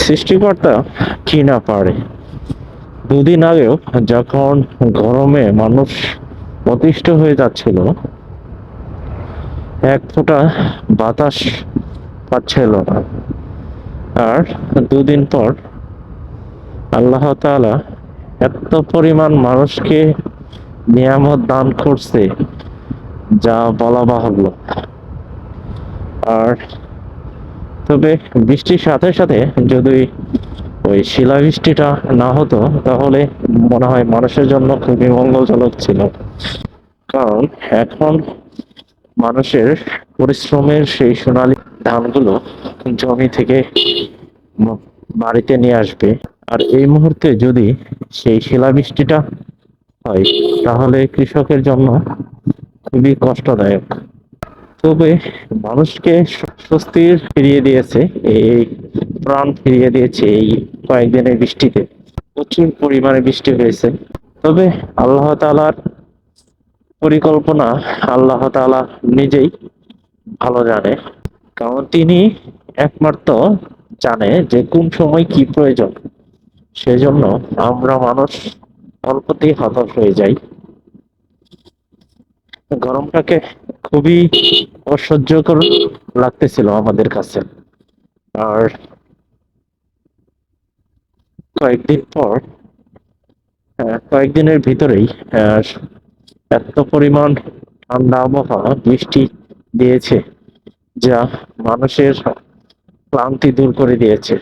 সৃষ্টিকর্তা কি না পারে? দুদিন আগেও যখন গরমে মানুষ অতিষ্ঠ হয়ে যাচ্ছিল, এক ফোঁটা বাতাস পাচ্ছিল না। আর দুদিন পর আল্লাহ তাআলা এত পরিমাণ মানুষকে নিয়ামত দান করছে, যা বলা বাহুল্য। আর তবে বৃষ্টির সাথে সাথে যদি ওই শিলাবৃষ্টিটা না হতো, তাহলে মনে হয় মানুষের জন্য খুবই মঙ্গলজনক ছিল। কারণ এখন মানুষের পরিশ্রমের সেই সোনালী ধানগুলো জমি থেকে বাড়িতে নিয়ে আসবে। আর এই মুহূর্তে যদি সেই শিলাবৃষ্টিটা হয়, তাহলে কৃষকের জন্য খুবই কষ্টদায়ক। তবে মানুষকে স- স্বস্তির ফিরিয়ে দিয়েছে, এই প্রাণ ফিরিয়ে দিয়েছে এই কয়েকদিনের বৃষ্টিতে। প্রচুর পরিমাণে বৃষ্টি হয়েছে। তবে আল্লাহ তাআলার পরিকল্পনা আল্লাহ তাআলা নিজেই ভালো জানে। কারণ তিনি একমাত্র জানে যে কোন সময় কি প্রয়োজন। সেজন্য আমরা মানুষ অল্পতেই হতাশ হয়ে যাই। গরমটাকে খুবই অসহ্যকর লাগতেছিল আমাদের কাছে। আর কয়েকদিন পর কয়েকদিনের ভিতরেই এত পরিমাণ ঠান্ডা আবহাওয়া, বৃষ্টি দিয়েছে, যা মানুষের ক্লান্তি দূর করে দিয়েছে।